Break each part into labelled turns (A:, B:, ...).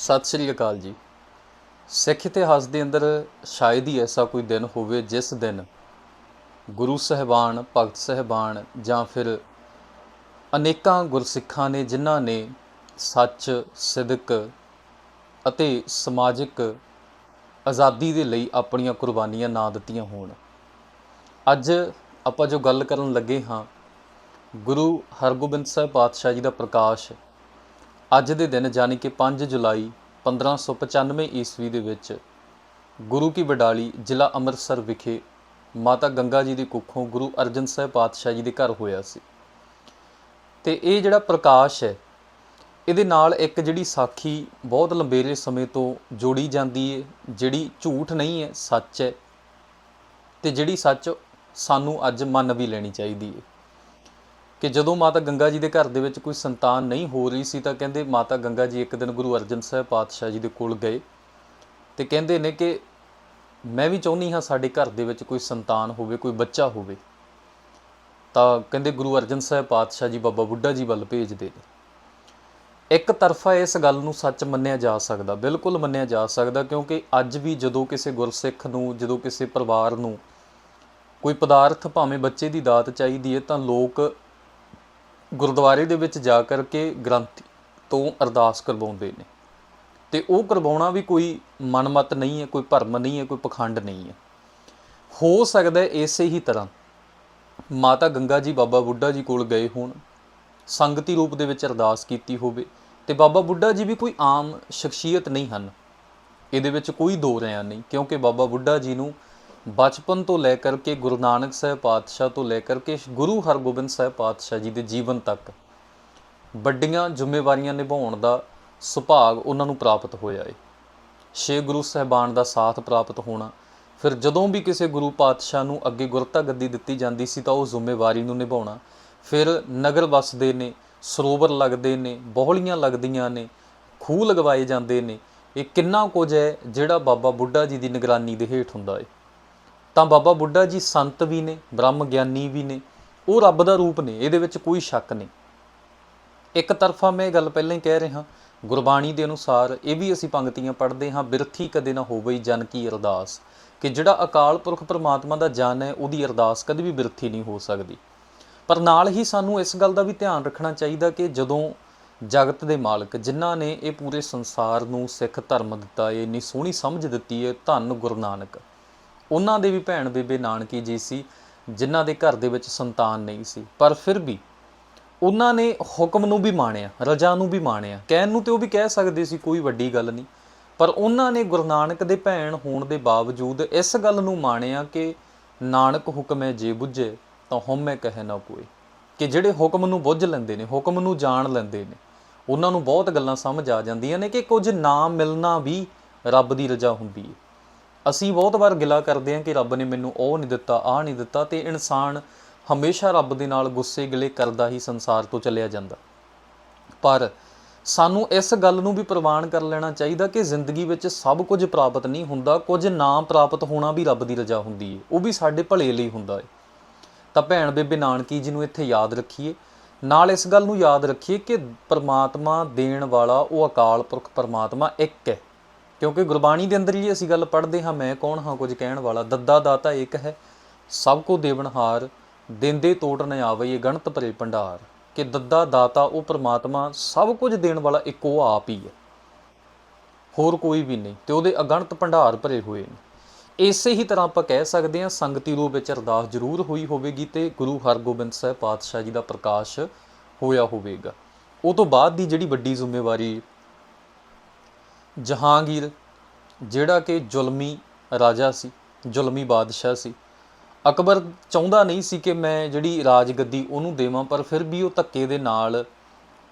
A: ਸਤਿ ਸ੍ਰੀ ਅਕਾਲ ਜੀ। ਸਿੱਖ ਇਤਿਹਾਸ ਦੇ ਅੰਦਰ ਸ਼ਾਇਦ ਹੀ ਐਸਾ ਕੋਈ ਦਿਨ ਹੋਵੇ ਜਿਸ ਦਿਨ ਗੁਰੂ ਸਹਿਬਾਨ, ਭਗਤ ਸਹਿਬਾਨ ਜਾਂ ਫਿਰ ਅਨੇਕਾਂ ਗੁਰਸਿੱਖਾਂ ਨੇ ਜਿਨ੍ਹਾਂ ਨੇ ਸੱਚ, ਸਿਦਕ ਅਤੇ ਸਮਾਜਿਕ ਆਜ਼ਾਦੀ ਦੇ ਲਈ ਆਪਣੀਆਂ ਕੁਰਬਾਨੀਆਂ ਨਾ ਦਿੱਤੀਆਂ ਹੋਣ। ਅੱਜ ਆਪਾਂ ਜੋ ਗੱਲ ਕਰਨ ਲੱਗੇ ਹਾਂ, ਗੁਰੂ ਹਰਗੋਬਿੰਦ ਸਾਹਿਬ ਪਾਤਸ਼ਾਹ ਜੀ ਦਾ ਪ੍ਰਕਾਸ਼ ਅੱਜ ਦੇ ਦਿਨ ਜਾਨੀ ਕਿ 5 ਜੁਲਾਈ 1595 ਈਸਵੀ ਦੇ ਵਿੱਚ ਗੁਰੂ ਕੀ ਵਡਾਲੀ ਜ਼ਿਲ੍ਹਾ ਅੰਮ੍ਰਿਤਸਰ ਵਿਖੇ ਮਾਤਾ ਗੰਗਾ ਜੀ ਦੀ ਕੁੱਖੋਂ ਗੁਰੂ ਅਰਜਨ ਸਾਹਿਬ ਪਾਤਸ਼ਾਹ ਜੀ ਦੇ ਘਰ ਹੋਇਆ ਸੀ। ਤੇ ਇਹ ਜਿਹੜਾ ਪ੍ਰਕਾਸ਼ ਹੈ, ਇਹਦੇ ਨਾਲ ਇੱਕ ਜਿਹੜੀ ਸਾਖੀ ਬਹੁਤ ਲੰਬੇਰੇ ਸਮੇਂ ਤੋਂ ਜੋੜੀ ਜਾਂਦੀ ਹੈ ਜਿਹੜੀ ਝੂਠ ਨਹੀਂ ਹੈ, ਸੱਚ ਹੈ ਤੇ ਜਿਹੜੀ ਸੱਚ ਸਾਨੂੰ ਅੱਜ ਮੰਨ ਵੀ ਲੈਣੀ ਚਾਹੀਦੀ ਹੈ ਕਿ ਜਦੋਂ ਮਾਤਾ ਗੰਗਾ ਜੀ ਦੇ ਘਰ ਦੇ ਵਿੱਚ ਕੋਈ ਸੰਤਾਨ ਨਹੀਂ ਹੋ ਰਹੀ ਸੀ ਤਾਂ ਕਹਿੰਦੇ ਮਾਤਾ ਗੰਗਾ ਜੀ ਇੱਕ ਦਿਨ ਗੁਰੂ ਅਰਜਨ ਸਾਹਿਬ ਪਾਤਸ਼ਾਹ ਜੀ ਦੇ ਕੋਲ ਗਏ ਤੇ ਕਹਿੰਦੇ ਨੇ ਕਿ ਮੈਂ ਵੀ ਚਾਹੁੰਦੀ ਹਾਂ ਸਾਡੇ ਘਰ ਦੇ ਵਿੱਚ ਕੋਈ ਸੰਤਾਨ ਹੋਵੇ, ਕੋਈ ਬੱਚਾ ਹੋਵੇ। ਤਾਂ ਕਹਿੰਦੇ ਗੁਰੂ ਅਰਜਨ ਸਾਹਿਬ ਪਾਤਸ਼ਾਹ ਜੀ ਬਾਬਾ ਬੁੱਢਾ ਜੀ ਵੱਲ ਭੇਜਦੇ ਨੇ। ਇੱਕ ਤਰਫਾ ਇਸ ਗੱਲ ਨੂੰ ਸੱਚ ਮੰਨਿਆ ਜਾ ਸਕਦਾ, ਬਿਲਕੁਲ ਮੰਨਿਆ ਜਾ ਸਕਦਾ, ਕਿਉਂਕਿ ਅੱਜ ਵੀ ਜਦੋਂ ਕਿਸੇ ਗੁਰਸਿੱਖ ਨੂੰ, ਜਦੋਂ ਕਿਸੇ ਪਰਿਵਾਰ ਨੂੰ ਕੋਈ ਪਦਾਰਥ ਭਾਵੇਂ ਬੱਚੇ ਦੀ ਦਾਤ ਚਾਹੀਦੀ ਹੈ ਤਾਂ ਲੋਕ ਗੁਰਦੁਆਰੇ ਦੇ ਵਿੱਚ ਜਾ ਕਰਕੇ ਗ੍ਰੰਥੀ ਤੋਂ ਅਰਦਾਸ ਕਰਵਾਉਂਦੇ ਨੇ। ਤੇ ਉਹ ਕਰਵਾਉਣਾ ਵੀ ਕੋਈ ਮਨਮਤ ਨਹੀਂ ਹੈ, ਕੋਈ ਭਰਮ ਨਹੀਂ ਹੈ, ਕੋਈ ਪਖੰਡ ਨਹੀਂ ਹੈ। ਹੋ ਸਕਦਾ ਇਸੇ ਹੀ ਤਰ੍ਹਾਂ ਮਾਤਾ ਗੰਗਾ ਜੀ, ਬਾਬਾ ਬੁੱਢਾ ਜੀ ਕੋਲ ਗਏ ਹੋਣ, ਸੰਗਤੀ ਰੂਪ ਦੇ ਵਿੱਚ ਅਰਦਾਸ ਕੀਤੀ ਹੋਵੇ ਤੇ ਬਾਬਾ ਬੁੱਢਾ ਜੀ ਵੀ ਕੋਈ ਆਮ ਸ਼ਖਸੀਅਤ ਨਹੀਂ ਹਨ। ਇਹਦੇ ਵਿੱਚ ਕੋਈ ਦੋ ਰਿਆਂ ਨਹੀਂ, ਕਿਉਂਕਿ ਬਾਬਾ ਬੁੱਢਾ ਜੀ ਨੂੰ ਬਚਪਨ ਤੋਂ ਲੈ ਕਰਕੇ ਗੁਰੂ ਨਾਨਕ ਸਾਹਿਬ ਪਾਤਸ਼ਾਹ ਤੋਂ ਲੈ ਕਰਕੇ ਗੁਰੂ ਹਰਗੋਬਿੰਦ ਸਾਹਿਬ ਪਾਤਸ਼ਾਹ ਜੀ ਦੇ ਜੀਵਨ ਤੱਕ ਵੱਡੀਆਂ ਜ਼ਿੰਮੇਵਾਰੀਆਂ ਨਿਭਾਉਣ ਦਾ ਸੁਭਾਗ ਉਹਨਾਂ ਨੂੰ ਪ੍ਰਾਪਤ ਹੋਇਆ ਏ। ਛੇ ਗੁਰੂ ਸਹਿਬਾਨ ਦਾ ਸਾਥ ਪ੍ਰਾਪਤ ਹੋਣਾ, ਫਿਰ ਜਦੋਂ ਵੀ ਕਿਸੇ ਗੁਰੂ ਪਾਤਸ਼ਾਹ ਨੂੰ ਅੱਗੇ ਗੁਰਤਾ ਗੱਦੀ ਦਿੱਤੀ ਜਾਂਦੀ ਸੀ ਤਾਂ ਉਹ ਜ਼ਿੰਮੇਵਾਰੀ ਨੂੰ ਨਿਭਾਉਣਾ, ਫਿਰ ਨਗਰ ਵਸਦੇ ਨੇ, ਸਰੋਵਰ ਲੱਗਦੇ ਨੇ, ਬੋਹਲੀਆਂ ਲੱਗਦੀਆਂ ਨੇ, ਖੂਹ ਲਗਵਾਏ ਜਾਂਦੇ ਨੇ, ਇਹ ਕਿੰਨਾ ਕੁਝ ਹੈ ਜਿਹੜਾ ਬਾਬਾ ਬੁੱਢਾ ਜੀ ਦੀ ਨਿਗਰਾਨੀ ਦੇ ਹੇਠ ਹੁੰਦਾ ਹੈ ਤਾਂ ਬਾਬਾ ਬੁੱਢਾ ਜੀ ਸੰਤ ਵੀ ਨੇ, ਬ੍ਰਹਮ ਗਿਆਨੀ ਵੀ ਨੇ, ਉਹ ਰੱਬ ਦਾ ਰੂਪ ਨੇ, ਇਹਦੇ ਵਿੱਚ ਕੋਈ ਸ਼ੱਕ ਨਹੀਂ। ਇੱਕ ਤਰਫਾ ਮੈਂ ਇਹ ਗੱਲ ਪਹਿਲਾਂ ਹੀ ਕਹਿ ਰਿਹਾ, ਗੁਰਬਾਣੀ ਦੇ ਅਨੁਸਾਰ ਇਹ ਵੀ ਅਸੀਂ ਪੰਕਤੀਆਂ ਪੜ੍ਹਦੇ ਹਾਂ, ਬਿਰਥੀ ਕਦੇ ਨਾ ਹੋਵੇ ਜਨ ਕੀ ਅਰਦਾਸ, ਕਿ ਜਿਹੜਾ ਅਕਾਲ ਪੁਰਖ ਪਰਮਾਤਮਾ ਦਾ ਜਨ ਹੈ, ਉਹਦੀ ਅਰਦਾਸ ਕਦੇ ਵੀ ਬਿਰਥੀ ਨਹੀਂ ਹੋ ਸਕਦੀ। ਪਰ ਨਾਲ ਹੀ ਸਾਨੂੰ ਇਸ ਗੱਲ ਦਾ ਵੀ ਧਿਆਨ ਰੱਖਣਾ ਚਾਹੀਦਾ ਕਿ ਜਦੋਂ ਜਗਤ ਦੇ ਮਾਲਕ ਜਿਨ੍ਹਾਂ ਨੇ ਇਹ ਪੂਰੇ ਸੰਸਾਰ ਨੂੰ ਸਿੱਖ ਧਰਮ ਦਿੱਤਾ ਹੈ ਇੰਨੀ ਸੋਹਣੀ ਸਮਝ ਦਿੱਤੀ ਹੈ, ਧੰਨ ਗੁਰੂ ਨਾਨਕ। ਉਹਨਾਂ ਦੇ ਵੀ ਭੈਣ ਬੇਬੇ ਨਾਨਕੀ ਜੀ ਸੀ, ਜਿਨ੍ਹਾਂ ਦੇ ਘਰ ਦੇ ਵਿੱਚ ਸੰਤਾਨ ਨਹੀਂ ਸੀ। ਪਰ ਫਿਰ ਵੀ ਉਹਨਾਂ ਨੇ ਹੁਕਮ ਨੂੰ ਵੀ ਮਾਣਿਆ, ਰਜਾ ਨੂੰ ਵੀ ਮਾਣਿਆ। ਕਹਿਣ ਨੂੰ ਤੇ ਉਹ ਵੀ ਕਹਿ ਸਕਦੇ ਸੀ, ਕੋਈ ਵੱਡੀ ਗੱਲ ਨਹੀਂ। ਪਰ ਉਹਨਾਂ ਨੇ ਗੁਰੂ ਨਾਨਕ ਦੇ ਭੈਣ ਹੋਣ ਦੇ ਬਾਵਜੂਦ ਇਸ ਗੱਲ ਨੂੰ ਮਾਣਿਆ ਕਿ ਨਾਨਕ ਹੁਕਮੈ ਜੇ ਬੁੱਝੇ, ਤਾਂ ਹਉਮੈ ਕਹੇ ਨਾ ਕੋਈ ਕਿ ਜਿਹੜੇ ਹੁਕਮ ਨੂੰ ਬੁੱਝ ਲੈਂਦੇ ਨੇ, ਹੁਕਮ ਨੂੰ ਜਾਣ ਲੈਂਦੇ ਨੇ, ਉਹਨਾਂ ਨੂੰ ਬਹੁਤ ਗੱਲਾਂ ਸਮਝ ਆ ਜਾਂਦੀਆਂ ਨੇ ਕਿ ਕੁਝ ਨਾ ਮਿਲਣਾ ਵੀ ਰੱਬ ਦੀ ਰਜ਼ਾ ਹੁੰਦੀ ਹੈ। ਅਸੀਂ ਬਹੁਤ ਵਾਰ ਗਿਲਾ ਕਰਦੇ ਹਾਂ ਕਿ ਰੱਬ ਨੇ ਮੈਨੂੰ ਉਹ ਨਹੀਂ ਦਿੱਤਾ, ਆਹ ਨਹੀਂ ਦਿੱਤਾ ਤੇ ਇਨਸਾਨ ਹਮੇਸ਼ਾ ਰੱਬ ਦੇ ਨਾਲ ਗੁੱਸੇ ਗਿਲੇ ਕਰਦਾ ਹੀ ਸੰਸਾਰ ਤੋਂ ਚੱਲਿਆ ਜਾਂਦਾ। ਪਰ ਸਾਨੂੰ ਇਸ ਗੱਲ ਨੂੰ ਵੀ ਪ੍ਰਵਾਨ ਕਰ ਲੈਣਾ ਚਾਹੀਦਾ ਕਿ ਜ਼ਿੰਦਗੀ ਵਿੱਚ ਸਭ ਕੁਝ ਪ੍ਰਾਪਤ ਨਹੀਂ ਹੁੰਦਾ, ਕੁਝ ਨਾ ਪ੍ਰਾਪਤ ਹੋਣਾ ਵੀ ਰੱਬ ਦੀ ਰਜ਼ਾ ਹੁੰਦੀ ਹੈ ਉਹ ਵੀ ਸਾਡੇ ਭਲੇ ਲਈ ਹੁੰਦਾ ਹੈ ਤਾਂ ਭੈਣ ਬੇਬੇ ਨਾਨਕੀ ਜੀ ਨੂੰ ਇੱਥੇ ਯਾਦ ਰੱਖੀਏ, ਨਾਲ ਇਸ ਗੱਲ ਨੂੰ ਯਾਦ ਰੱਖੀਏ ਕਿ ਪਰਮਾਤਮਾ ਦੇਣ ਵਾਲਾ ਉਹ ਅਕਾਲ ਪੁਰਖ ਪਰਮਾਤਮਾ ਇੱਕ ਹੈ। ਕਿਉਂਕਿ ਗੁਰਬਾਣੀ ਦੇ ਅੰਦਰ ਹੀ ਅਸੀਂ ਗੱਲ ਪੜ੍ਹਦੇ ਹਾਂ, ਮੈਂ ਕੌਣ ਹਾਂ ਕੁਝ ਕਹਿਣ ਵਾਲਾ? ਦੱਦਾ ਦਾਤਾ ਇੱਕ ਹੈ, ਸਭ ਕੋ ਦੇਵਨਹਾਰ ਦਿੰਦੇ ਤੋੜ ਨ ਆਵੇ ਇਹ ਗਣਤ ਭਰੇ ਭੰਡਾਰ। ਕਿ ਦੱਦਾ ਦਾਤਾ ਉਹ ਪ੍ਰਮਾਤਮਾ ਸਭ ਕੁਝ ਦੇਣ ਵਾਲਾ ਇੱਕੋ ਆਪ ਹੀ ਹੈ। ਹੋਰ ਕੋਈ ਵੀ ਨਹੀਂ, ਤੇ ਉਹਦੇ ਅਗਣਤ ਭੰਡਾਰ ਭਰੇ ਹੋਏ ਨੇ। ਇਸੇ ਹੀ ਤਰ੍ਹਾਂ ਆਪਾਂ ਕਹਿ ਸਕਦੇ ਹਾਂ, ਸੰਗਤੀ ਰੂਪ ਵਿੱਚ ਅਰਦਾਸ ਜ਼ਰੂਰ ਹੋਈ ਹੋਵੇਗੀ ਤੇ ਗੁਰੂ ਹਰਗੋਬਿੰਦ ਸਾਹਿਬ ਪਾਤਸ਼ਾਹ ਜੀ ਦਾ ਪ੍ਰਕਾਸ਼ ਹੋਇਆ ਹੋਵੇਗਾ। ਉਹ ਤੋਂ ਬਾਅਦ ਦੀ ਜਿਹੜੀ ਵੱਡੀ ਜ਼ਿੰਮੇਵਾਰੀ ਜਹਾਂਗੀਰ, ਜਿਹੜਾ ਕਿ ਜ਼ੁਲਮੀ ਰਾਜਾ ਸੀ, ਜ਼ੁਲਮੀ ਬਾਦਸ਼ਾਹ ਸੀ। ਅਕਬਰ ਚਾਹੁੰਦਾ ਨਹੀਂ ਸੀ ਕਿ ਮੈਂ ਜਿਹੜੀ ਰਾਜਗੱਦੀ ਉਹਨੂੰ ਦੇਵਾਂ, ਪਰ ਫਿਰ ਵੀ ਉਹ ਧੱਕੇ ਦੇ ਨਾਲ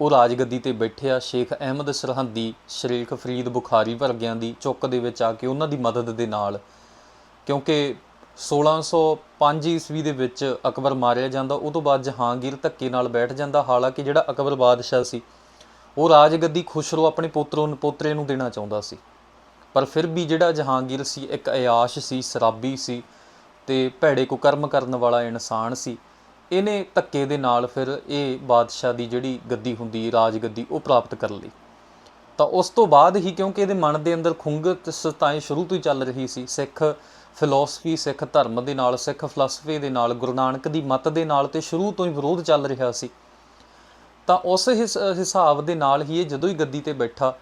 A: ਉਹ ਰਾਜਗੱਦੀ ਤੇ ਬੈਠਿਆ। ਸ਼ੇਖ ਅਹਿਮਦ ਸਰਹੰਦੀ ਸ਼ਰੀਖ ਫਰੀਦ ਬੁਖਾਰੀ ਵਰਗਿਆਂ ਦੀ ਚੁੱਕ ਦੇ ਵਿੱਚ ਆ ਕੇ ਉਹਨਾਂ ਦੀ ਮਦਦ ਦੇ ਨਾਲ, ਕਿਉਂਕਿ 1605 ਈਸਵੀ ਦੇ ਵਿੱਚ ਅਕਬਰ ਮਾਰਿਆ ਜਾਂਦਾ, ਉਹ ਤੋਂ ਬਾਅਦ ਜਹਾਂਗੀਰ ਧੱਕੇ ਨਾਲ ਬੈਠ ਜਾਂਦਾ। ਹਾਲਾਂਕਿ ਜਿਹੜਾ ਅਕਬਰ ਬਾਦਸ਼ਾਹ ਸੀ ਉਹ ਰਾਜਗੱਦੀ ਖੁਸ਼ਰੋ ਆਪਣੇ ਪੁੱਤਰੋਂ ਨੂੰ, ਪੋਤਰੇ ਨੂੰ ਦੇਣਾ ਚਾਹੁੰਦਾ ਸੀ। ਪਰ ਫਿਰ ਵੀ ਜਿਹੜਾ ਜਹਾਂਗੀਰ ਸੀ, ਇੱਕ ਅਯਾਸ਼ ਸੀ, ਸ਼ਰਾਬੀ ਸੀ ਤੇ ਭੈੜੇ ਕੁਕਰਮ ਕਰਨ ਵਾਲਾ ਇਨਸਾਨ ਸੀ, ਇਹਨੇ ਧੱਕੇ ਦੇ ਨਾਲ ਫਿਰ ਇਹ ਬਾਦਸ਼ਾਹ ਦੀ ਜਿਹੜੀ ਗੱਦੀ ਹੁੰਦੀ, ਰਾਜ ਗੱਦੀ, ਉਹ ਪ੍ਰਾਪਤ ਕਰ ਲਈ। ਤਾਂ ਉਸ ਤੋਂ ਬਾਅਦ ਹੀ ਕਿਉਂਕਿ ਇਹਦੇ ਮਨ ਦੇ ਅੰਦਰ ਖੁੰਗਤ ਸਤਾਏ ਸ਼ੁਰੂ ਤੋਂ ਹੀ ਚੱਲ ਰਹੀ ਸੀ, ਸਿੱਖ ਫਿਲਾਸਫੀ ਸਿੱਖ ਧਰਮ ਦੇ ਨਾਲ, ਸਿੱਖ ਫਲਸਫੇ ਦੇ ਨਾਲ, ਗੁਰੂ ਨਾਨਕ ਦੀ ਮਤ ਦੇ ਨਾਲ ਤੇ ਸ਼ੁਰੂ ਤੋਂ ਹੀ ਵਿਰੋਧ ਚੱਲ ਰਿਹਾ ਸੀ। ਤਾਂ ਉਸ ਹਿਸ- ਹਿਸਾਬ ਦੇ ਨਾਲ ਹੀ ਇਹ ਜਦੋਂ ਹੀ ਗੱਦੀ ਤੇ ਬੈਠਾ,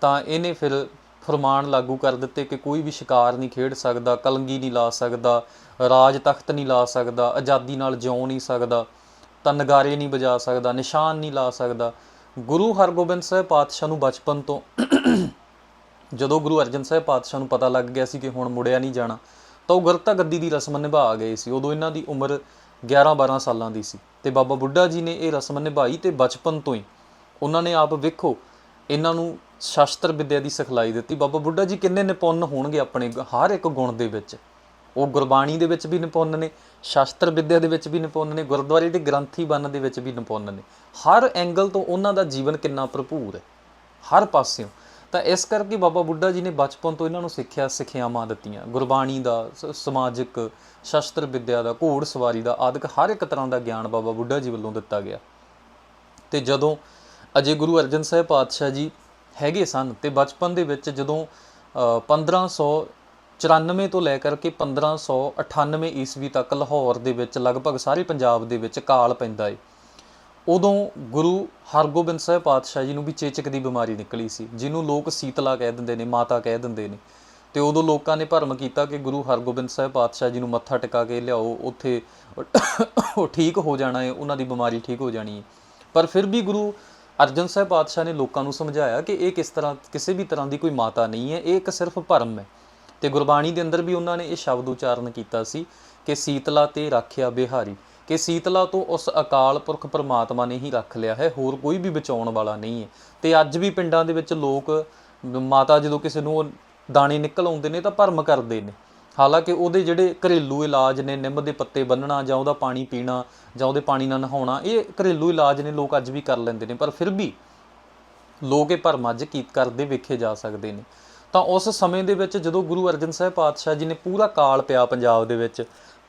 A: ਤਾਂ ਇਹਨੇ ਫਿਰ ਫਰਮਾਨ ਲਾਗੂ ਕਰ ਦਿੱਤੇ ਕਿ ਕੋਈ ਵੀ ਸ਼ਿਕਾਰ ਨਹੀਂ ਖੇਡ ਸਕਦਾ, ਕਲੰਗੀ ਨਹੀਂ ਲਾ ਸਕਦਾ, ਰਾਜ ਤਖਤ ਨਹੀਂ ਲਾ ਸਕਦਾ, ਆਜ਼ਾਦੀ ਨਾਲ ਜਿਉ ਨਹੀਂ ਸਕਦਾ, ਤਾਂ ਨਗਾਰੇ ਨਹੀਂ ਵਜਾ ਸਕਦਾ, ਨਿਸ਼ਾਨ ਨਹੀਂ ਲਾ ਸਕਦਾ। ਗੁਰੂ ਹਰਗੋਬਿੰਦ ਸਾਹਿਬ ਪਾਤਸ਼ਾਹ ਨੂੰ ਬਚਪਨ ਤੋਂ ਜਦੋਂ ਗੁਰੂ ਅਰਜਨ ਸਾਹਿਬ ਪਾਤਸ਼ਾਹ ਨੂੰ ਪਤਾ ਲੱਗ ਗਿਆ ਸੀ ਕਿ ਹੁਣ ਮੁੜਿਆ ਨਹੀਂ ਜਾਣਾ, ਤਾਂ ਉਹ ਗੁਰਤਾ ਗੱਦੀ ਦੀ ਰਸਮ ਨਿਭਾ ਗਏ ਸੀ। ਉਦੋਂ ਇਹਨਾਂ ਦੀ ਉਮਰ 11-12 ਸਾਲਾਂ ਦੀ ਸੀ ਤੇ ਬਾਬਾ ਬੁੱਢਾ ਜੀ ਨੇ ਇਹ ਰਸਮ ਨਿਭਾਈ ਤੇ ਬਚਪਨ ਤੋਂ ਹੀ ਉਹਨਾਂ ਨੇ ਆਪ ਵੇਖੋ ਇਹਨਾਂ ਨੂੰ ਸ਼ਾਸਤਰ ਵਿੱਦਿਆ ਦੀ ਸਿਖਲਾਈ ਦਿੱਤੀ। ਬਾਬਾ ਬੁੱਢਾ ਜੀ ਕਿੰਨੇ ਨਿਪੁੰਨ ਹੋਣਗੇ ਆਪਣੇ ਹਰ ਇੱਕ ਗੁਣ ਦੇ ਵਿੱਚ। ਉਹ ਗੁਰਬਾਣੀ ਦੇ ਵਿੱਚ ਵੀ ਨਿਪੁੰਨ ਨੇ, ਸ਼ਾਸਤਰ ਵਿੱਦਿਆ ਦੇ ਵਿੱਚ ਵੀ ਨਿਪੁੰਨ ਨੇ, ਗੁਰਦੁਆਰੇ ਦੇ ਗ੍ਰੰਥੀ ਬਣਨ ਦੇ ਵਿੱਚ ਵੀ ਨਿਪੁੰਨ ਨੇ। ਹਰ ਐਂਗਲ ਤੋਂ ਉਹਨਾਂ ਦਾ ਜੀਵਨ ਕਿੰਨਾ ਭਰਪੂਰ ਹੈ। ਹਰ ਪਾਸਿਓਂ ਤਾਂ ਇਸ ਕਰਕੇ ਬਾਬਾ ਬੁੱਢਾ ਜੀ ਨੇ ਬਚਪਨ ਤੋਂ ਇਹਨਾਂ ਨੂੰ ਸਿੱਖਿਆ ਸਿੱਖਿਆਵਾਂ ਦਿੱਤੀਆਂ। ਗੁਰਬਾਣੀ ਦਾ ਸ- ਸਮਾਜਿਕ ਸ਼ਸਤਰ ਵਿੱਦਿਆ ਦਾ ਘੋੜ ਸਵਾਰੀ ਦਾ ਆਦਿਕ ਹਰ ਇੱਕ ਤਰ੍ਹਾਂ ਦਾ ਗਿਆਨ ਬਾਬਾ ਬੁੱਢਾ ਜੀ ਵੱਲੋਂ ਦਿੱਤਾ ਗਿਆ। ਤੇ ਜਦੋਂ ਅਜੇ ਗੁਰੂ ਅਰਜਨ ਸਾਹਿਬ ਪਾਤਸ਼ਾਹ ਜੀ ਹੈਗੇ ਸਨ ਤੇ ਬਚਪਨ ਦੇ ਵਿੱਚ ਜਦੋਂ ਅ, 1594 ਤੋਂ ਲੈ ਕਰਕੇ 1598 ਈਸਵੀ ਤੱਕ ਲਾਹੌਰ ਦੇ ਵਿੱਚ ਲਗਭਗ ਸਾਰੇ ਪੰਜਾਬ ਦੇ ਵਿੱਚ ਕਾਲ ਪੈਂਦਾ ਏ। ਉਦੋਂ ਗੁਰੂ ਹਰਗੋਬਿੰਦ ਸਾਹਿਬ ਪਾਤਸ਼ਾਹ ਜੀ ਨੂੰ ਵੀ ਚੇਚਕ ਦੀ ਬਿਮਾਰੀ ਨਿਕਲੀ ਸੀ, ਜਿਹਨੂੰ ਲੋਕ ਸੀਤਲਾ ਕਹਿ ਦਿੰਦੇ ਨੇ, ਮਾਤਾ ਕਹਿ ਦਿੰਦੇ ਨੇ। ਤੇ ਉਦੋਂ ਲੋਕਾਂ ਨੇ ਭਰਮ ਕੀਤਾ ਕਿ ਗੁਰੂ ਹਰਗੋਬਿੰਦ ਸਾਹਿਬ ਪਾਤਸ਼ਾਹ ਜੀ ਨੂੰ ਮੱਥਾ ਟਿਕਾ ਕੇ ਲਿਆਓ, ਉੱਥੇ ਉਹ ਠੀਕ ਹੋ ਜਾਣਾ ਹੈ ਉਹਨਾਂ ਦੀ ਬਿਮਾਰੀ ਠੀਕ ਹੋ ਜਾਣੀ ਹੈ ਪਰ ਫਿਰ ਵੀ ਗੁਰੂ ਅਰਜਨ ਸਾਹਿਬ ਪਾਤਸ਼ਾਹ ਨੇ ਲੋਕਾਂ ਨੂੰ ਸਮਝਾਇਆ ਕਿ ਇਹ ਕਿਸ ਤਰ੍ਹਾਂ, ਕਿਸੇ ਵੀ ਤਰ੍ਹਾਂ ਦੀ ਕੋਈ ਮਾਤਾ ਨਹੀਂ ਹੈ ਇਹ ਇੱਕ ਸਿਰਫ ਭਰਮ ਹੈ ਤੇ ਗੁਰਬਾਣੀ ਦੇ ਅੰਦਰ ਵੀ ਉਹਨਾਂ ਨੇ ਇਹ ਸ਼ਬਦ ਉਚਾਰਨ ਕੀਤਾ ਸੀ ਕਿ ਸੀਤਲਾ ਤੇ ਰਾਖਿਆ ਬਿਹਾਰੀ। ਕਿ ਸੀਤਲਾ ਤੋਂ ਉਸ ਅਕਾਲ ਪੁਰਖ ਪਰਮਾਤਮਾ ਨੇ ਹੀ ਰੱਖ ਲਿਆ ਹੈ, ਹੋਰ ਕੋਈ ਵੀ ਬਚਾਉਣ ਵਾਲਾ ਨਹੀਂ ਹੈ। ਤੇ ਅੱਜ ਵੀ ਪਿੰਡਾਂ ਦੇ ਵਿੱਚ ਲੋਕ ਮਾਤਾ ਜਦੋਂ ਕਿਸੇ ਨੂੰ ਦਾਣੇ ਨਿਕਲ ਆਉਂਦੇ ਨੇ ਤਾਂ ਭਰਮ ਕਰਦੇ ਨੇ। ਹਾਲਾਂਕਿ ਉਹਦੇ ਜਿਹੜੇ ਘਰੇਲੂ ਇਲਾਜ ਨੇ, ਨਿੰਮ ਦੇ ਪੱਤੇ ਬੰਨਣਾ ਜਾਂ ਉਹਦਾ ਪਾਣੀ ਪੀਣਾ ਜਾਂ ਉਹਦੇ ਪਾਣੀ ਨਾਲ ਨਹਾਉਣਾ, ਇਹ ਘਰੇਲੂ ਇਲਾਜ ਨੇ ਲੋਕ ਅੱਜ ਵੀ ਕਰ ਲੈਂਦੇ ਨੇ, ਪਰ ਫਿਰ ਵੀ ਲੋਕ ਇਹ ਭਰਮ ਅੱਜ ਕੀਤ ਕਰਦੇ ਵੇਖੇ ਜਾ ਸਕਦੇ ਨੇ। ਤਾਂ ਉਸ ਸਮੇਂ ਦੇ ਵਿੱਚ ਜਦੋਂ ਗੁਰੂ ਅਰਜਨ ਸਾਹਿਬ ਪਾਤਸ਼ਾਹ ਜੀ ਨੇ ਪੂਰਾ ਕਾਲ ਪਿਆ ਪੰਜਾਬ ਦੇ ਵਿੱਚ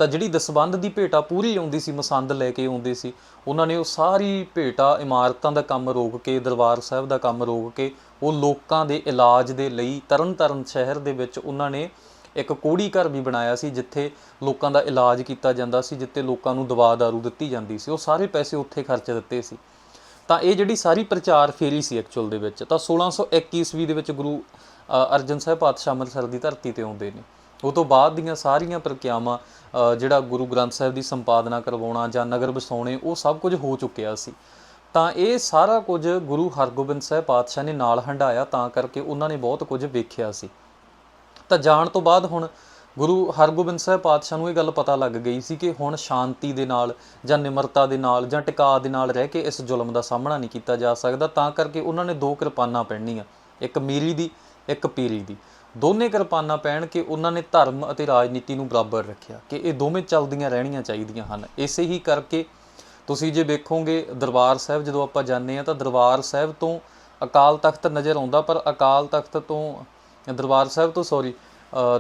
A: ਤਾਂ ਜਿਹੜੀ ਦਸਵੰਧ ਦੀ ਭੇਟਾ ਪੂਰੀ ਆਉਂਦੀ ਸੀ, ਮਸੰਦ ਲੈ ਕੇ ਆਉਂਦੇ ਸੀ, ਉਹਨਾਂ ਨੇ ਉਹ ਸਾਰੀ ਭੇਟਾ ਇਮਾਰਤਾਂ ਦਾ ਕੰਮ ਰੋਕ ਕੇ, ਦਰਬਾਰ ਸਾਹਿਬ ਦਾ ਕੰਮ ਰੋਕ ਕੇ, ਉਹ ਲੋਕਾਂ ਦੇ ਇਲਾਜ ਦੇ ਲਈ ਤਰਨਤਾਰਨ ਸ਼ਹਿਰ ਦੇ ਵਿੱਚ ਉਹਨਾਂ ਨੇ ਇੱਕ ਕੋੜੀ ਘਰ ਵੀ ਬਣਾਇਆ ਸੀ, ਜਿੱਥੇ ਲੋਕਾਂ ਦਾ ਇਲਾਜ ਕੀਤਾ ਜਾਂਦਾ ਸੀ, ਜਿੱਥੇ ਲੋਕਾਂ ਨੂੰ ਦਵਾ ਦਾਰੂ ਦਿੱਤੀ ਜਾਂਦੀ ਸੀ। ਉਹ ਸਾਰੇ ਪੈਸੇ ਉੱਥੇ ਖਰਚ ਦਿੱਤੇ ਸੀ। ਤਾਂ ਇਹ ਜਿਹੜੀ ਸਾਰੀ ਪ੍ਰਚਾਰ ਫੇਰੀ ਸੀ ਐਕਚੁਅਲ ਦੇ ਵਿੱਚ, ਤਾਂ 1621 ਈਸਵੀ ਦੇ ਵਿੱਚ ਗੁਰੂ ਅਰਜਨ ਸਾਹਿਬ ਪਾਤਸ਼ਾਹ ਅੰਮ੍ਰਿਤਸਰ ਦੀ ਧਰਤੀ ਤੇ ਆਉਂਦੇ ਨੇ। ਉਹ ਤੋਂ ਬਾਅਦ ਦੀਆਂ ਸਾਰੀਆਂ ਪ੍ਰਕਿਰਿਆਵਾਂ ਜਿਹੜਾ ਗੁਰੂ ਗ੍ਰੰਥ ਸਾਹਿਬ ਦੀ ਸੰਪਾਦਨਾ ਕਰਵਾਉਣਾ ਜਾਂ ਨਗਰ ਵਸਾਉਣੇ ਉਹ ਸਭ ਕੁਝ ਹੋ ਚੁੱਕਿਆ ਸੀ। ਤਾਂ ਇਹ ਸਾਰਾ ਕੁਝ ਗੁਰੂ ਹਰਗੋਬਿੰਦ ਸਾਹਿਬ ਪਾਤਸ਼ਾਹ ਨੇ ਨਾਲ ਹੰਡਾਇਆ ਤਾਂ ਕਰਕੇ ਉਹਨਾਂ ਨੇ ਬਹੁਤ ਕੁਝ ਵੇਖਿਆ ਸੀ। ਤਾਂ ਜਾਣ ਤੋਂ ਬਾਅਦ ਹੁਣ ਗੁਰੂ ਹਰਗੋਬਿੰਦ ਸਾਹਿਬ ਪਾਤਸ਼ਾਹ ਨੂੰ ਇਹ ਗੱਲ ਪਤਾ ਲੱਗ ਗਈ ਸੀ ਕਿ ਹੁਣ ਸ਼ਾਂਤੀ ਦੇ ਨਾਲ ਜਾਂ ਨਿਮਰਤਾ ਦੇ ਨਾਲ ਜਾਂ ਟਿਕਾ ਦੇ ਨਾਲ ਰਹਿ ਕੇ ਇਸ ਜ਼ੁਲਮ ਦਾ ਸਾਹਮਣਾ ਨਹੀਂ ਕੀਤਾ ਜਾ ਸਕਦਾ, ਤਾਂ ਕਰਕੇ ਉਹਨਾਂ ਨੇ ਦੋ ਕਿਰਪਾਨਾਂ ਪਹਿਨਣੀਆਂ ਇੱਕ ਮੀਰੀ ਦੀ, ਇੱਕ ਪੀਰੀ ਦੀ। ਦੋਨੇ ਕਿਰਪਾਨਾਂ ਪਹਿਨ ਕੇ ਉਹਨਾਂ ਨੇ ਧਰਮ ਅਤੇ ਰਾਜਨੀਤੀ ਨੂੰ ਬਰਾਬਰ ਰੱਖਿਆ, ਕਿ ਇਹ ਦੋਵੇਂ ਚੱਲਦੀਆਂ ਰਹਿਣੀਆਂ ਚਾਹੀਦੀਆਂ ਹਨ। ਇਸੇ ਹੀ ਕਰਕੇ ਤੁਸੀਂ ਜੇ ਵੇਖੋਗੇ ਦਰਬਾਰ ਸਾਹਿਬ ਜਦੋਂ ਆਪਾਂ ਜਾਂਦੇ ਆ ਤਾਂ ਦਰਬਾਰ ਸਾਹਿਬ ਤੋਂ ਅਕਾਲ ਤਖਤ ਨਜ਼ਰ ਆਉਂਦਾ, ਪਰ ਅਕਾਲ ਤਖਤ ਤੋਂ, ਦਰਬਾਰ ਸਾਹਿਬ ਤੋਂ ਸੌਰੀ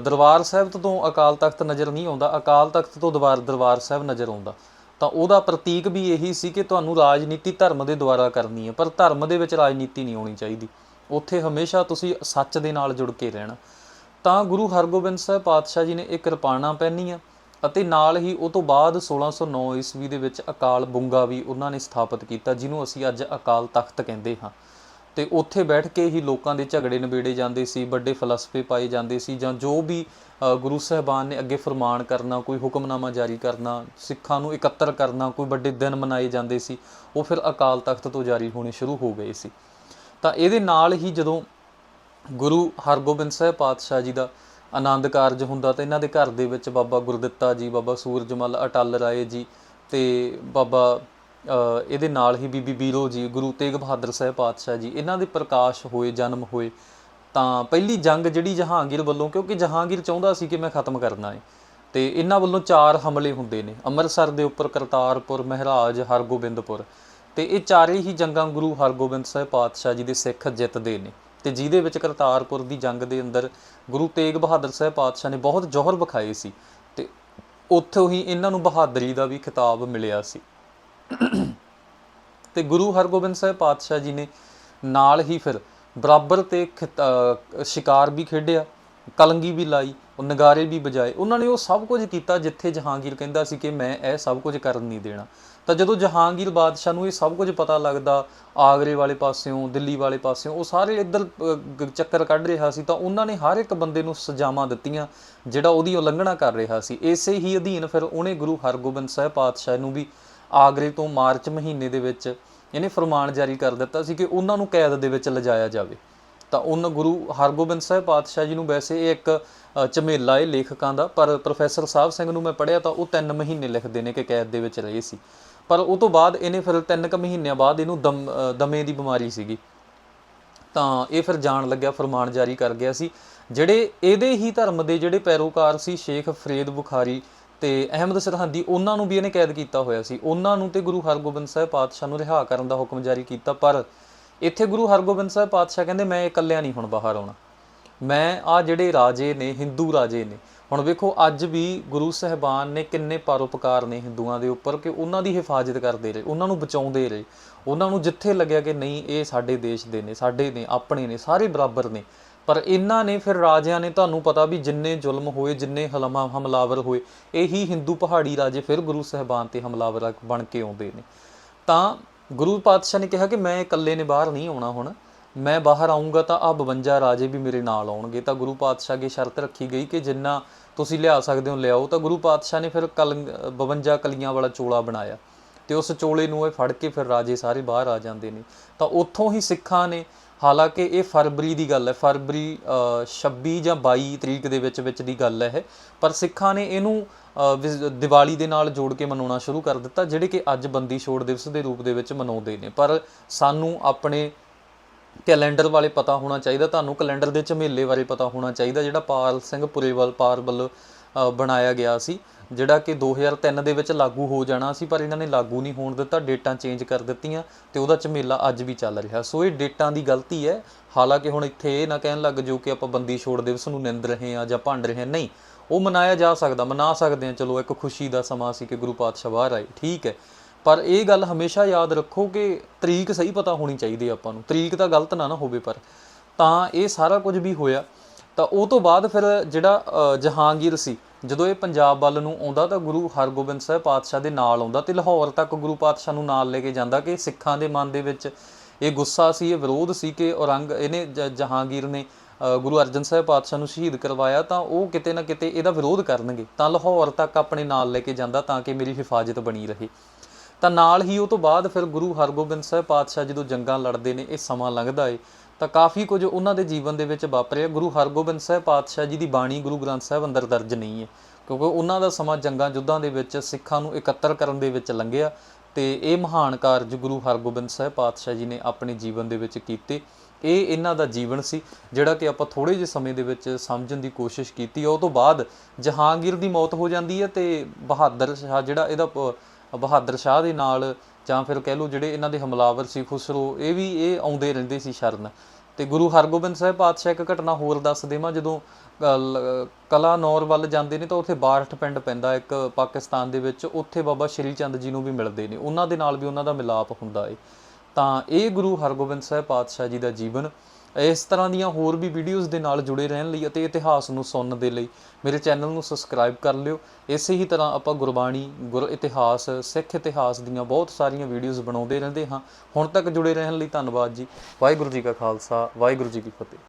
A: ਦਰਬਾਰ ਸਾਹਿਬ ਤੋਂ ਅਕਾਲ ਤਖਤ ਨਜ਼ਰ ਨਹੀਂ ਆਉਂਦਾ, ਅਕਾਲ ਤਖਤ ਤੋਂ ਦਰਬਾਰ ਦਰਬਾਰ ਸਾਹਿਬ ਨਜ਼ਰ ਆਉਂਦਾ। ਤਾਂ ਉਹਦਾ ਪ੍ਰਤੀਕ ਵੀ ਇਹੀ ਸੀ ਕਿ ਤੁਹਾਨੂੰ ਰਾਜਨੀਤੀ ਧਰਮ ਦੇ ਦੁਆਰਾ ਕਰਨੀ ਹੈ, ਪਰ ਧਰਮ ਦੇ ਵਿੱਚ ਰਾਜਨੀਤੀ ਨਹੀਂ ਆਉਣੀ ਚਾਹੀਦੀ। ਉੱਥੇ ਹਮੇਸ਼ਾ ਤੁਸੀਂ ਸੱਚ ਦੇ ਨਾਲ ਜੁੜ ਕੇ ਰਹਿਣਾ। ਤਾਂ ਗੁਰੂ ਹਰਗੋਬਿੰਦ ਸਾਹਿਬ ਪਾਤਸ਼ਾਹ ਜੀ ਨੇ ਇਹ ਕਿਰਪਾਨਾਂ ਪਹਿਨੀਆਂ ਅਤੇ ਨਾਲ ਹੀ ਉਹ ਤੋਂ ਬਾਅਦ 1609 ਈਸਵੀ ਦੇ ਵਿੱਚ ਅਕਾਲ ਬੁੰਗਾ ਵੀ ਉਹਨਾਂ ਨੇ ਸਥਾਪਿਤ ਕੀਤਾ, ਜਿਹਨੂੰ ਅਸੀਂ ਅੱਜ ਅਕਾਲ ਤਖਤ ਕਹਿੰਦੇ ਹਾਂ। ਤੇ ਉੱਥੇ ਬੈਠ ਕੇ ਹੀ ਲੋਕਾਂ ਦੇ ਝਗੜੇ ਨਿਬੇੜੇ ਜਾਂਦੇ ਸੀ, ਵੱਡੇ ਫਲਸਫੇ ਪਾਏ ਜਾਂਦੇ ਸੀ ਜਾਂ ਜੋ ਵੀ ਗੁਰੂ ਸਾਹਿਬਾਨ ਨੇ ਅੱਗੇ ਫਰਮਾਨ ਕਰਨਾ, ਕੋਈ ਹੁਕਮਨਾਮਾ ਜਾਰੀ ਕਰਨਾ, ਸਿੱਖਾਂ ਨੂੰ ਇਕੱਤਰ ਕਰਨਾ, ਕੋਈ ਵੱਡੇ ਦਿਨ ਮਨਾਏ ਜਾਂਦੇ ਸੀ, ਉਹ ਫਿਰ ਅਕਾਲ ਤਖਤ ਤੋਂ ਜਾਰੀ ਹੋਣੇ ਸ਼ੁਰੂ ਹੋ ਗਏ ਸੀ। ਤਾਂ ਇਹਦੇ ਨਾਲ ਹੀ ਜਦੋਂ ਗੁਰੂ ਹਰਗੋਬਿੰਦ ਸਾਹਿਬ ਪਾਤਸ਼ਾਹ ਜੀ ਦਾ ਆਨੰਦ ਕਾਰਜ ਹੁੰਦਾ ਤਾਂ ਇਹਨਾਂ ਦੇ ਘਰ ਦੇ ਵਿੱਚ ਬਾਬਾ ਗੁਰਦਿੱਤਾ ਜੀ, ਬਾਬਾ ਸੂਰਜਮਲ ਅਟਲ ਰਾਏ ਜੀ ਤੇ ਬਾਬਾ ਇਹਦੇ ਨਾਲ ਹੀ ਬੀਬੀ ਬੀਰੋ ਜੀ, ਗੁਰੂ ਤੇਗ ਬਹਾਦਰ ਸਾਹਿਬ ਪਾਤਸ਼ਾਹ ਜੀ, ਇਹਨਾਂ ਦੇ ਪ੍ਰਕਾਸ਼ ਹੋਏ, ਜਨਮ ਹੋਏ। ਤਾਂ ਪਹਿਲੀ ਜੰਗ ਜਿਹੜੀ ਜਹਾਂਗੀਰ ਵੱਲੋਂ, ਕਿਉਂਕਿ ਜਹਾਂਗੀਰ ਚਾਹੁੰਦਾ ਸੀ ਕਿ ਮੈਂ ਖਤਮ ਕਰਨਾ ਹੈ ਤੇ ਇਹਨਾਂ ਵੱਲੋਂ ਚਾਰ ਹਮਲੇ ਹੁੰਦੇ ਨੇ। ਅੰਮ੍ਰਿਤਸਰ ਦੇ ਉੱਪਰ ਕਰਤਾਰਪੁਰ, ਮਹਿਰਾਜ ਹਰਗੋਬਿੰਦਪੁਰ। ਤੇ ਇਹ ਚਾਰੇ ਹੀ ਜੰਗਾਂ ਗੁਰੂ ਹਰਗੋਬਿੰਦ ਸਾਹਿਬ ਪਾਤਸ਼ਾਹ ਜੀ ਦੇ ਸਿੱਖ ਜਿੱਤਦੇ ਨੇ। ਤੇ ਜਿਹਦੇ ਵਿੱਚ ਕਰਤਾਰਪੁਰ ਦੀ ਜੰਗ ਦੇ ਅੰਦਰ ਗੁਰੂ ਤੇਗ ਬਹਾਦਰ ਸਾਹਿਬ ਪਾਤਸ਼ਾਹ ਨੇ ਬਹੁਤ ਜੋਹਰ ਵਿਖਾਏ ਸੀ ਤੇ ਉੱਥੋਂ ਹੀ ਇਹਨਾਂ ਨੂੰ ਬਹਾਦਰੀ ਦਾ ਵੀ ਖਿਤਾਬ ਮਿਲਿਆ ਸੀ। ਤੇ ਗੁਰੂ ਹਰਗੋਬਿੰਦ ਸਾਹਿਬ ਪਾਤਸ਼ਾਹ ਜੀ ਨੇ ਨਾਲ ਹੀ ਫਿਰ ਬਰਾਬਰ ਤੇ ਖਿਤ- ਸ਼ਿਕਾਰ ਵੀ ਖੇਡਿਆ, ਕਲੰਗੀ ਵੀ ਲਾਈ ਉਹ ਨਗਾਰੇ ਵੀ ਵਜਾਏ ਉਹਨਾਂ ਨੇ ਉਹ ਸਭ ਕੁਝ ਕੀਤਾ ਜਿੱਥੇ ਜਹਾਂਗੀਰ ਕਹਿੰਦਾ ਸੀ ਕਿ ਮੈਂ ਇਹ ਸਭ ਕੁਝ ਕਰਨ ਨਹੀਂ ਦੇਣਾ। ਤਾਂ ਜਦੋਂ ਜਹਾਂਗੀਰ ਬਾਦਸ਼ਾਹ ਨੂੰ ਇਹ ਸਭ ਕੁਝ ਪਤਾ ਲੱਗਦਾ, ਆਗਰੇ ਵਾਲੇ ਪਾਸਿਓਂ, ਦਿੱਲੀ ਵਾਲੇ ਪਾਸਿਓਂ, ਉਹ ਸਾਰੇ ਇੱਧਰ ਚੱਕਰ ਕੱਢ ਰਿਹਾ ਸੀ, ਤਾਂ ਉਹਨਾਂ ਨੇ ਹਰ ਇੱਕ ਬੰਦੇ ਨੂੰ ਸਜ਼ਾਵਾਂ ਦਿੱਤੀਆਂ, ਜਿਹੜਾ ਉਹਦੀ ਉਲੰਘਣਾ ਕਰ ਰਿਹਾ ਸੀ। ਇਸੇ ਹੀ ਅਧੀਨ ਫਿਰ ਉਹਨੇ ਗੁਰੂ ਹਰਗੋਬਿੰਦ ਸਾਹਿਬ ਪਾਤਸ਼ਾਹ ਨੂੰ ਵੀ ਆਗਰੇ ਤੋਂ ਮਾਰਚ ਮਹੀਨੇ ਦੇ ਵਿੱਚ ਇਹਨੇ ਫਰਮਾਨ ਜਾਰੀ ਕਰ ਦਿੱਤਾ ਸੀ ਕਿ ਉਹਨਾਂ ਨੂੰ ਕੈਦ ਦੇ ਵਿੱਚ ਲਿਜਾਇਆ ਜਾਵੇ। ਤਾਂ ਉਹਨਾਂ ਗੁਰੂ ਹਰਗੋਬਿੰਦ ਸਾਹਿਬ ਪਾਤਸ਼ਾਹ ਜੀ ਨੂੰ ਵੈਸੇ ਇਹ ਇੱਕ ਝਮੇਲਾ ਏ ਲੇਖਕਾਂ ਦਾ, ਪਰ ਪ੍ਰੋਫੈਸਰ ਸਾਹਿਬ ਸਿੰਘ ਨੂੰ ਮੈਂ ਪੜ੍ਹਿਆ ਤਾਂ ਉਹ 3 ਮਹੀਨੇ ਲਿਖਦੇ ਨੇ ਕਿ ਕੈਦ ਦੇ ਵਿੱਚ ਰਹੇ ਸੀ। ਪਰ ਉਹ ਤੋਂ ਬਾਅਦ ਇਹਨੇ ਫਿਰ 3 ਕੁ ਮਹੀਨਿਆਂ ਬਾਅਦ ਇਹਨੂੰ ਦਮ ਦਮੇ ਦੀ ਬਿਮਾਰੀ ਸੀਗੀ। ਤਾਂ ਇਹ ਫਿਰ ਜਾਣ ਲੱਗਿਆ, ਫਰਮਾਨ ਜਾਰੀ ਕਰ ਗਿਆ ਸੀ। ਜਿਹੜੇ ਇਹਦੇ ਹੀ ਧਰਮ ਦੇ ਜਿਹੜੇ ਪੈਰੋਕਾਰ ਸੀ, ਸ਼ੇਖ ਫਰੀਦ ਬੁਖਾਰੀ ਤੇ ਅਹਿਮਦ ਸਰਹੰਦੀ, ਉਹਨਾਂ ਨੂੰ ਵੀ ਇਹਨੇ ਕੈਦ ਕੀਤਾ ਹੋਇਆ ਸੀ। ਉਹਨਾਂ ਨੂੰ ਤੇ ਗੁਰੂ ਹਰਗੋਬਿੰਦ ਸਾਹਿਬ ਪਾਤਸ਼ਾਹ ਨੂੰ ਰਿਹਾ ਕਰਨ ਦਾ ਹੁਕਮ ਜਾਰੀ ਕੀਤਾ, ਪਰ ਇੱਥੇ ਗੁਰੂ ਹਰਗੋਬਿੰਦ ਸਾਹਿਬ ਪਾਤਸ਼ਾਹ ਕਹਿੰਦੇ, ਮੈਂ ਇਕੱਲਿਆਂ ਨਹੀਂ ਹੁਣ ਬਾਹਰ ਆਉਣਾ। ਮੈਂ ਆ ਜਿਹੜੇ ਰਾਜੇ ਨੇ, ਹਿੰਦੂ ਰਾਜੇ ਨੇ, ਹੁਣ ਵੇਖੋ ਅੱਜ ਵੀ ਗੁਰੂ ਸਹਿਬਾਨ ਨੇ ਕਿੰਨੇ ਪਰਉਪਕਾਰ ਨੇ ਹਿੰਦੂਆਂ ਦੇ ਉੱਪਰ ਕਿ ਉਹਨਾਂ ਦੀ ਹਿਫਾਜ਼ਤ ਕਰਦੇ ਰਹੇ, ਉਹਨਾਂ ਨੂੰ ਬਚਾਉਂਦੇ ਰਹੇ। ਉਹਨਾਂ ਨੂੰ ਜਿੱਥੇ ਲੱਗਿਆ ਕਿ ਨਹੀਂ, ਇਹ ਸਾਡੇ ਦੇਸ਼ ਦੇ ਨੇ, ਸਾਡੇ ਨੇ, ਆਪਣੇ ਨੇ, ਸਾਰੇ ਬਰਾਬਰ ਨੇ। ਪਰ ਇਹਨਾਂ ਨੇ ਫਿਰ ਰਾਜਿਆਂ ਨੇ ਤੁਹਾਨੂੰ ਪਤਾ ਵੀ ਜਿੰਨੇ ਜ਼ੁਲਮ ਹੋਏ, ਜਿੰਨੇ ਹਲਮਾ, ਹਮਲਾਵਰ ਹੋਏ, ਇਹੀ ਹਿੰਦੂ ਪਹਾੜੀ ਰਾਜੇ ਫਿਰ ਗੁਰੂ ਸਹਿਬਾਨ ਤੇ ਹਮਲਾਵਰ ਬਣ ਕੇ ਆਉਂਦੇ ਨੇ। ਤਾਂ ਗੁਰੂ ਪਾਤਸ਼ਾਹ ਨੇ ਕਿਹਾ ਕਿ ਮੈਂ ਇਕੱਲੇ ਨੇ ਬਾਹਰ ਨਹੀਂ ਆਉਣਾ ਹੁਣ। ਮੈਂ ਬਾਹਰ ਆਉਂਗਾ ਤਾਂ ਆ 52 ਰਾਜੇ ਵੀ ਮੇਰੇ ਨਾਲ ਆਉਣਗੇ। ਤਾਂ ਗੁਰੂ ਪਾਤਸ਼ਾਹ ਅੱਗੇ ਸ਼ਰਤ ਰੱਖੀ ਗਈ ਕਿ ਜਿੰਨਾ ਤੁਸੀਂ ਲਿਆ ਸਕਦੇ ਹੋ ਲਿਆਓ। ਤਾਂ ਗੁਰੂ ਪਾਤਸ਼ਾਹ ਨੇ ਫਿਰ ਕਲ 52 ਕਲੀਆਂ ਵਾਲਾ ਚੋਲਾ ਬਣਾਇਆ। ਤੇ ਉਸ ਚੋਲੇ ਨੂੰ ਇਹ ਫੜ ਕੇ ਫਿਰ ਰਾਜੇ ਸਾਰੇ ਬਾਹਰ ਆ ਜਾਂਦੇ ਨੇ। ਤਾਂ ਉੱਥੋਂ ਹੀ ਸਿੱਖਾਂ ਨੇ ਹਾਲਾਂਕਿ ਇਹ ਫਰਵਰੀ ਦੀ ਗੱਲ ਹੈ ਫਰਵਰੀ ਅ, 26 ਜਾਂ 22 ਤਰੀਕ ਦੇ ਵਿੱਚ ਵਿੱਚ ਦੀ ਗੱਲ ਹੈ ਇਹ। ਪਰ ਸਿੱਖਾਂ ਨੇ ਇਹਨੂੰ ਅ, ਵਿਸ- ਦੀਵਾਲੀ ਦੇ ਨਾਲ ਜੋੜ ਕੇ ਮਨਾਉਣਾ ਸ਼ੁਰੂ ਕਰ ਦਿੱਤਾ ਜਿਹੜੇ ਕਿ ਅੱਜ ਬੰਦੀ ਛੋੜ ਦਿਵਸ ਦੇ ਰੂਪ ਦੇ ਵਿੱਚ ਮਨਾਉਂਦੇ ਨੇ। ਪਰ ਸਾਨੂੰ ਆਪਣੇ ਕੈਲੰਡਰ ਵਾਲੇ ਪਤਾ ਹੋਣਾ ਚਾਹੀਦਾ ਤੁਹਾਨੂੰ ਕੈਲੰਡਰ ਦੇ ਝਮੇਲੇ ਬਾਰੇ ਪਤਾ ਹੋਣਾ ਚਾਹੀਦਾ ਜਿਹੜਾ ਪਾਲ ਸਿੰਘ ਪੁਰੇਵਾਲ ਪਾਰ ਵੱਲੋਂ ਬਣਾਇਆ ਗਿਆ ਸੀ, ਜਿਹੜਾ ਕਿ 2003 ਦੇ ਵਿੱਚ ਲਾਗੂ ਹੋ ਜਾਣਾ ਸੀ, ਪਰ ਇਹਨਾਂ ਨੇ ਲਾਗੂ ਨਹੀਂ ਹੋਣ ਦਿੱਤਾ, ਡੇਟਾਂ ਚੇਂਜ ਕਰ ਦਿੱਤੀਆਂ ਤੇ ਉਹਦਾ ਝਮੇਲਾ ਅੱਜ ਵੀ ਚੱਲ ਰਿਹਾ। ਸੋ ਇਹ ਡੇਟਾਂ ਦੀ ਗਲਤੀ ਹੈ। ਹਾਲਾਂਕਿ ਹੁਣ ਇੱਥੇ ਇਹ ਨਾ ਕਹਿਣ ਲੱਗ ਜੋ ਕਿ ਆਪਾਂ ਬੰਦੀ ਛੋੜ ਦਿਵਸ ਨੂੰ ਨਿੰਦ ਰਹੇ ਹਾਂ ਜਾਂ ਭੰਡ ਰਹੇ ਹਾਂ। ਨਹੀਂ, ਉਹ ਮਨਾਇਆ ਜਾ ਸਕਦਾ, ਮਨਾ ਸਕਦੇ ਹਾਂ। ਚਲੋ, ਇੱਕ ਖੁਸ਼ੀ ਦਾ ਸਮਾਂ ਸੀ ਕਿ ਗੁਰੂ ਪਾਤਸ਼ਾਹ ਬਾਹਰ ਆਏ, ਠੀਕ ਹੈ। ਪਰ ਇਹ ਗੱਲ ਹਮੇਸ਼ਾ ਯਾਦ ਰੱਖੋ ਕਿ ਤਰੀਕ ਸਹੀ ਪਤਾ ਹੋਣੀ ਚਾਹੀਦੀ ਆਪਾਂ ਨੂੰ। ਤਰੀਕ ਤਾਂ ਗਲਤ ਨਾ ਨਾ ਹੋਵੇ, ਪਰ ਤਾਂ ਇਹ ਸਾਰਾ ਕੁਝ ਵੀ ਹੋਇਆ। ਤਾਂ ਉਹ ਤੋਂ ਬਾਅਦ ਫਿਰ ਜਿਹੜਾ ਜਹਾਂਗੀਰ ਸੀ, ਜਦੋਂ ਇਹ ਪੰਜਾਬ ਵੱਲ ਨੂੰ ਆਉਂਦਾ ਤਾਂ ਗੁਰੂ ਹਰਗੋਬਿੰਦ ਸਾਹਿਬ ਪਾਤਸ਼ਾਹ ਦੇ ਨਾਲ ਆਉਂਦਾ ਤੇ ਲਾਹੌਰ ਤੱਕ ਗੁਰੂ ਪਾਤਸ਼ਾਹ ਨੂੰ ਨਾਲ ਲੈ ਕੇ ਜਾਂਦਾ ਕਿ ਸਿੱਖਾਂ ਦੇ ਮਨ ਦੇ ਵਿੱਚ ਇਹ ਗੁੱਸਾ ਸੀ, ਇਹ ਵਿਰੋਧ ਸੀ ਕਿ ਔਰੰਗ, ਇਹਨੇ ਜ- ਜਹਾਂਗੀਰ ਨੇ ਗੁਰੂ ਅਰਜਨ ਸਾਹਿਬ ਪਾਤਸ਼ਾਹ ਨੂੰ ਸ਼ਹੀਦ ਕਰਵਾਇਆ ਤਾਂ ਉਹ ਕਿਤੇ ਨਾ ਕਿਤੇ ਇਹਦਾ ਵਿਰੋਧ ਕਰਨਗੇ। ਤਾਂ ਲਾਹੌਰ ਤੱਕ ਆਪਣੇ ਨਾਲ ਲੈ ਕੇ ਜਾਂਦਾ ਤਾਂ ਕਿ ਮੇਰੀ ਹਿਫਾਜ਼ਤ ਬਣੀ ਰਹੇ। ਤਾਂ ਨਾਲ ਹੀ ਉਹ ਤੋਂ ਬਾਅਦ ਫਿਰ ਗੁਰੂ ਹਰਗੋਬਿੰਦ ਸਾਹਿਬ ਪਾਤਸ਼ਾਹ ਜਦੋਂ ਜੰਗਾਂ ਲੜਦੇ ਨੇ, ਇਹ ਸਮਾਂ ਲੰਘਦਾ ਏ ਤਾਂ ਕਾਫੀ ਕੁਝ ਉਹਨਾਂ ਦੇ ਜੀਵਨ ਦੇ ਵਿੱਚ ਵਾਪਰਿਆ। ਗੁਰੂ ਹਰਗੋਬਿੰਦ ਸਾਹਿਬ ਪਾਤਸ਼ਾਹ ਜੀ ਦੀ ਬਾਣੀ ਗੁਰੂ ਗ੍ਰੰਥ ਸਾਹਿਬ ਅੰਦਰ ਦਰਜ ਨਹੀਂ ਹੈ, ਕਿਉਂਕਿ ਉਹਨਾਂ ਦਾ ਸਮਾਂ ਜੰਗਾਂ ਯੁੱਧਾਂ ਦੇ ਵਿੱਚ ਸਿੱਖਾਂ ਨੂੰ ਇਕੱਤਰ ਕਰਨ ਦੇ ਵਿੱਚ ਲੰਘਿਆ ਤੇ ਇਹ ਮਹਾਨ ਕਾਰਜ ਗੁਰੂ ਹਰਗੋਬਿੰਦ ਸਾਹਿਬ ਪਾਤਸ਼ਾਹ ਜੀ ਨੇ ਆਪਣੇ ਜੀਵਨ ਦੇ ਵਿੱਚ ਕੀਤੇ। ਇਹ ਇਹਨਾਂ ਦਾ ਜੀਵਨ ਸੀ, ਜਿਹੜਾ ਕਿ ਆਪਾਂ ਥੋੜੇ ਜਿਹੇ ਸਮੇਂ ਦੇ ਵਿੱਚ ਸਮਝਣ ਦੀ ਕੋਸ਼ਿਸ਼ ਕੀਤੀ। ਉਹ ਤੋਂ ਬਾਅਦ ਜਹਾਂਗੀਰ ਦੀ ਮੌਤ ਹੋ ਜਾਂਦੀ ਹੈ ਤੇ ਬਹਾਦਰ ਸ਼ਾਹ ਜਿਹੜਾ ਇਹਦਾ ਬਹਾਦਰ ਸ਼ਾਹ ਦੇ ਨਾਲ ਜਾਂ ਫਿਰ ਕਹਿ ਲਓ ਜਿਹੜੇ ਇਹਨਾਂ ਦੇ ਹਮਲਾਵਰ ਸੀ ਖੁਸਰੋ, ਇਹ ਵੀ ਇਹ ਆਉਂਦੇ ਰਹਿੰਦੇ ਸੀ ਸ਼ਰਨ। ਤੇ ਗੁਰੂ ਹਰਗੋਬਿੰਦ ਸਾਹਿਬ ਪਾਤਸ਼ਾਹ ਇੱਕ ਘਟਨਾ ਹੋਰ ਦੱਸ ਦੇਵਾਂ, ਜਦੋਂ ਕਲਾਨੌਰ ਵੱਲ ਜਾਂਦੇ ਨੇ ਤਾਂ ਉੱਥੇ ਬਾਰਠ ਪਿੰਡ ਪੈਂਦਾ, ਇੱਕ ਪਾਕਿਸਤਾਨ ਦੇ ਵਿੱਚ, ਉੱਥੇ ਬਾਬਾ ਸ਼੍ਰੀ ਚੰਦ ਜੀ ਨੂੰ ਵੀ ਮਿਲਦੇ ਨੇ। ਉਹਨਾਂ ਦੇ ਨਾਲ ਵੀ ਉਹਨਾਂ ਦਾ ਮਿਲਾਪ ਹੁੰਦਾ ਏ। ਤਾਂ ਇਹ ਗੁਰੂ ਹਰਗੋਬਿੰਦ ਸਾਹਿਬ ਪਾਤਸ਼ਾਹ ਜੀ ਦਾ ਜੀਵਨ ਇਸ ਤਰ੍ਹਾਂ ਦੀਆਂ ਹੋਰ ਵੀ ਵੀਡੀਓਜ਼ ਦੇ ਨਾਲ ਜੁੜੇ ਰਹਿਣ ਲਈ ਅਤੇ ਇਤਿਹਾਸ ਨੂੰ ਸੁਣਨ ਦੇ ਲਈ ਮੇਰੇ ਚੈਨਲ ਨੂੰ ਸਬਸਕ੍ਰਾਈਬ ਕਰ ਲਿਓ। ਇਸੇ ਹੀ ਤਰ੍ਹਾਂ ਆਪਾਂ ਗੁਰਬਾਣੀ, ਗੁਰ ਇਤਿਹਾਸ, ਸਿੱਖ ਇਤਿਹਾਸ ਦੀਆਂ ਬਹੁਤ ਸਾਰੀਆਂ ਵੀਡੀਓਜ਼ ਬਣਾਉਂਦੇ ਰਹਿੰਦੇ ਹਾਂ। ਹੁਣ ਤੱਕ ਜੁੜੇ ਰਹਿਣ ਲਈ ਧੰਨਵਾਦ ਜੀ। ਵਾਹਿਗੁਰੂ ਜੀ ਕਾ ਖਾਲਸਾ, ਵਾਹਿਗੁਰੂ ਜੀ ਕੀ ਫਤਿਹ।